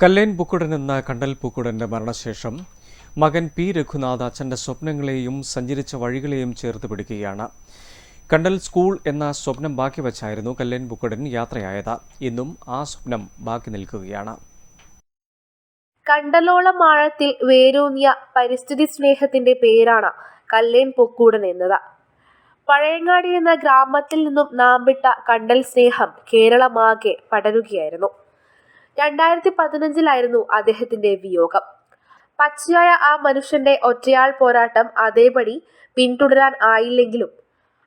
കല്ലേൻ പൂക്കുടൻ എന്ന കണ്ടൽ പൂക്കുടന്റെ മരണശേഷം മകൻ പി. രഘുനാഥ് അച്ഛന്റെ സ്വപ്നങ്ങളെയും സഞ്ചരിച്ച വഴികളെയും ചേർത്ത് പിടിക്കുകയാണ്. കണ്ടൽ സ്കൂൾ എന്ന സ്വപ്നം ബാക്കി വച്ചായിരുന്നു കല്ലേൻ പൂക്കുടൻ യാത്രയായത്. ഇന്നും ആ സ്വപ്നം ബാക്കി നിൽക്കുകയാണ്. കണ്ടലോളം ആഴത്തിൽ വേരൂന്നിയ പരിസ്ഥിതി സ്നേഹത്തിന്റെ പേരാണ് കല്ലേൻ പൊക്കൂടൻ എന്നത്. പഴയങ്ങാടി എന്ന ഗ്രാമത്തിൽ നിന്നും നാമ്പിട്ട കണ്ടൽ സ്നേഹം കേരളമാകെ പടരുകയായിരുന്നു. രണ്ടായിരത്തി പതിനഞ്ചിലായിരുന്നു അദ്ദേഹത്തിന്റെ വിയോഗം. പച്ചയായ ആ മനുഷ്യന്റെ ഒറ്റയാൾ പോരാട്ടം അതേപടി പിന്തുടരാൻ ആയില്ലെങ്കിലും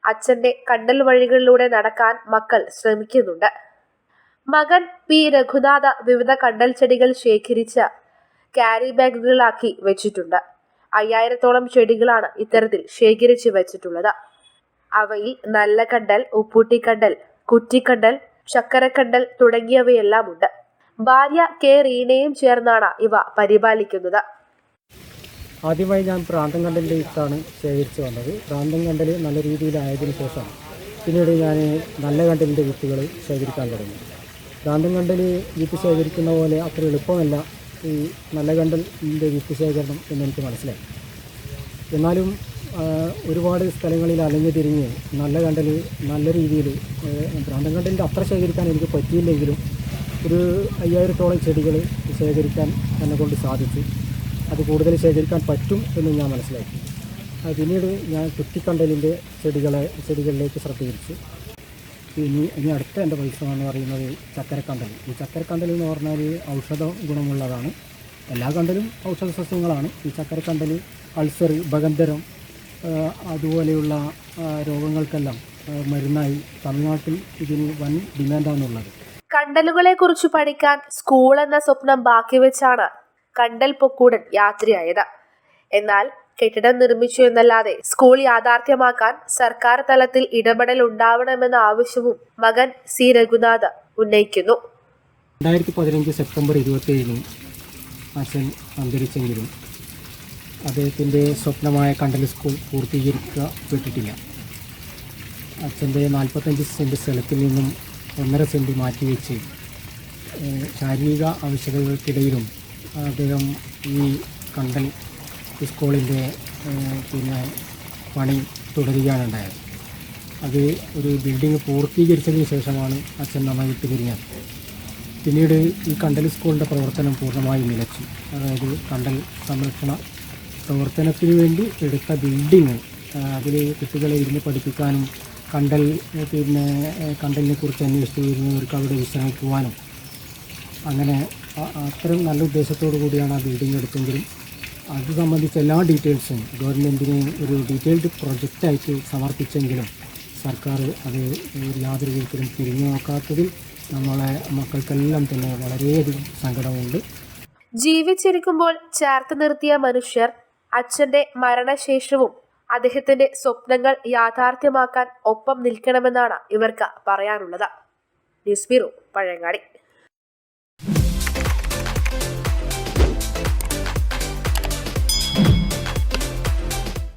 അച്ഛന്റെ കണ്ടൽ വഴികളിലൂടെ നടക്കാൻ മക്കൾ ശ്രമിക്കുന്നുണ്ട്. മകൻ പി. രഘുനാഥ വിവിധ കണ്ടൽ ചെടികൾ ശേഖരിച്ച ക്യാരി ബാഗുകളാക്കി വെച്ചിട്ടുണ്ട്. അയ്യായിരത്തോളം ചെടികളാണ് ഇത്തരത്തിൽ ശേഖരിച്ചു വെച്ചിട്ടുള്ളത്. അവയിൽ നല്ല കണ്ടൽ ഉപ്പൂട്ടിക്കണ്ടൽ കുറ്റിക്കണ്ടൽ ചക്കരക്കണ്ടൽ തുടങ്ങിയവയെല്ലാം ഉണ്ട്. ഭാര്യ കെ റീനയും ചേർന്നാണ് ഇവ പരിപാലിക്കുന്നത്. ആദ്യമായി ഞാൻ പ്രാന്തം കണ്ടലിന്റെ കണ്ടലിലേക്കാണ് ശേഖരിച്ചു വന്നത്. പ്രാന്തം കണ്ടൽ നല്ല രീതിയിലായതിനു ശേഷം പിന്നീട് ഞാൻ നല്ല കണ്ടലിന്റെ വിത്തുകൾ ശേഖരിക്കാൻ തുടങ്ങി. പ്രാന്തം കണ്ടൽ വിത്ത് ശേഖരിക്കുന്ന പോലെ അത്ര എളുപ്പമല്ല ഈ നല്ല കണ്ടലിന്റെ വിത്ത് ശേഖരണം എന്നെനിക്ക് മനസ്സിലായി. എന്നാലും ഒരുപാട് സ്ഥലങ്ങളിൽ അലഞ്ഞു തിരിഞ്ഞ് നല്ല കണ്ടൽ നല്ല രീതിയിൽ പ്രാന്തം കണ്ടലിന്റെ അത്ര ശേഖരിക്കാൻ എനിക്ക് പറ്റിയില്ലെങ്കിലും ഒരു അയ്യായിരത്തോളം ചെടികൾ ശേഖരിക്കാൻ എന്നെ കൊണ്ട് സാധിച്ചു. അത് കൂടുതൽ ശേഖരിക്കാൻ പറ്റും എന്ന് ഞാൻ മനസ്സിലാക്കി. പിന്നീട് ഞാൻ കുറ്റിക്കണ്ടലിന്റെ ചെടികളെ ചെടികളിലേക്ക് ശ്രദ്ധ ഇനി ഇനി അടുത്ത എന്റെ പരിശ്രമം എന്ന് പറയുന്നത് ചക്കരക്കണ്ടൽ. ഈ ചക്കരക്കണ്ടൽ എന്ന് പറഞ്ഞാൽ ഔഷധ ഗുണമുള്ളതാണ്. എല്ലാ കണ്ടലും ഔഷധ സസ്യങ്ങളാണ്. ഈ ചക്കരക്കണ്ടൽ അൾസർ ബഗന്ധരം അതുപോലെയുള്ള രോഗങ്ങൾക്കെല്ലാം മരുന്നായി തമിഴ്നാട്ടിൽ ഇതിന് വൻ ഡിമാൻഡാണുള്ളത്. കണ്ടലുകളെ കുറിച്ച് പഠിക്കാൻ സ്കൂൾ എന്ന സ്വപ്നം ബാക്കി വെച്ചാണ് കണ്ടൽ പൊക്കൂടൻ യാത്രയായത്. എന്നാൽ കെട്ടിടം നിർമ്മിച്ചു എന്നല്ലാതെ സ്കൂൾ യാഥാർത്ഥ്യമാക്കാൻ സർക്കാർ തലത്തിൽ ഇടപെടൽ ഉണ്ടാവണമെന്ന ആവശ്യവും മകൻ സി. രഘുനാഥ് ഉന്നയിക്കുന്നു. രണ്ടായിരത്തി പതിനഞ്ച് സെപ്റ്റംബർ ഇരുപത്തിയേഴിന് അച്ഛൻ അന്തരിച്ചെങ്കിലും അദ്ദേഹത്തിന്റെ സ്വപ്നമായ കണ്ടൽ സ്കൂൾ പൂർത്തീകരിക്കപ്പെട്ടിട്ടില്ല. അച്ഛന്റെ നാൽപ്പത്തഞ്ച് സെന്റ് സ്ഥലത്തിൽ നിന്നും ഒന്നര സെന്റ് മാറ്റിവെച്ച് ശാരീരിക ആവശ്യകതകൾക്കിടയിലും അദ്ദേഹം ഈ കണ്ടൽ സ്കൂളിന്റെ പിന്നെ പണി തുടരുകയാണുണ്ടായത് അത് ഒരു ബിൽഡിംഗ് പൂർത്തീകരിച്ചതിന് ശേഷമാണ് അച്ഛൻ നമ്മെ വിട്ടു പിരിഞ്ഞത് പിന്നീട് ഈ കണ്ടൽ സ്കൂളിന്റെ പ്രവർത്തനം പൂർണമായും നിലച്ചു അതായത് കണ്ടൽ സംരക്ഷണ പ്രവർത്തനത്തിന് വേണ്ടി എടുത്ത ബിൽഡിങ് അതിൽ കുട്ടികളെ ഇരുന്ന് പഠിപ്പിക്കാനും കണ്ടൽ പിന്നെ കണ്ടലിനെ കുറിച്ച് അന്വേഷിച്ച് വരുന്നവർക്ക് അവിടെ വിശ്രമിക്കുവാനും അങ്ങനെ അത്രയും നല്ല ഉദ്ദേശത്തോടു കൂടിയാണ് ആ ബിൽഡിംഗ് എടുത്തെങ്കിലും. അത് സംബന്ധിച്ച എല്ലാ ഡീറ്റെയിൽസും ഗവൺമെന്റിന് ഒരു ഡീറ്റെയിൽഡ് പ്രൊജക്റ്റായിട്ട് സമർപ്പിച്ചെങ്കിലും സർക്കാർ അത് യാതൊരു വിധത്തിലും തിരിഞ്ഞു നോക്കാത്തതിൽ നമ്മളെ മക്കൾക്കെല്ലാം തന്നെ വളരെയധികം സങ്കടമുണ്ട്. ജീവിച്ചിരിക്കുമ്പോൾ ചേർത്ത് നിർത്തിയ മനുഷ്യർ അച്ഛന്റെ മരണശേഷവും അദ്ദേഹത്തിന്റെ സ്വപ്നങ്ങൾ യാഥാർത്ഥ്യമാക്കാൻ ഒപ്പം നിൽക്കണമെന്നാണ് ഇവർക്ക് പറയാനുള്ളത്. News bureau Pazhayangadi.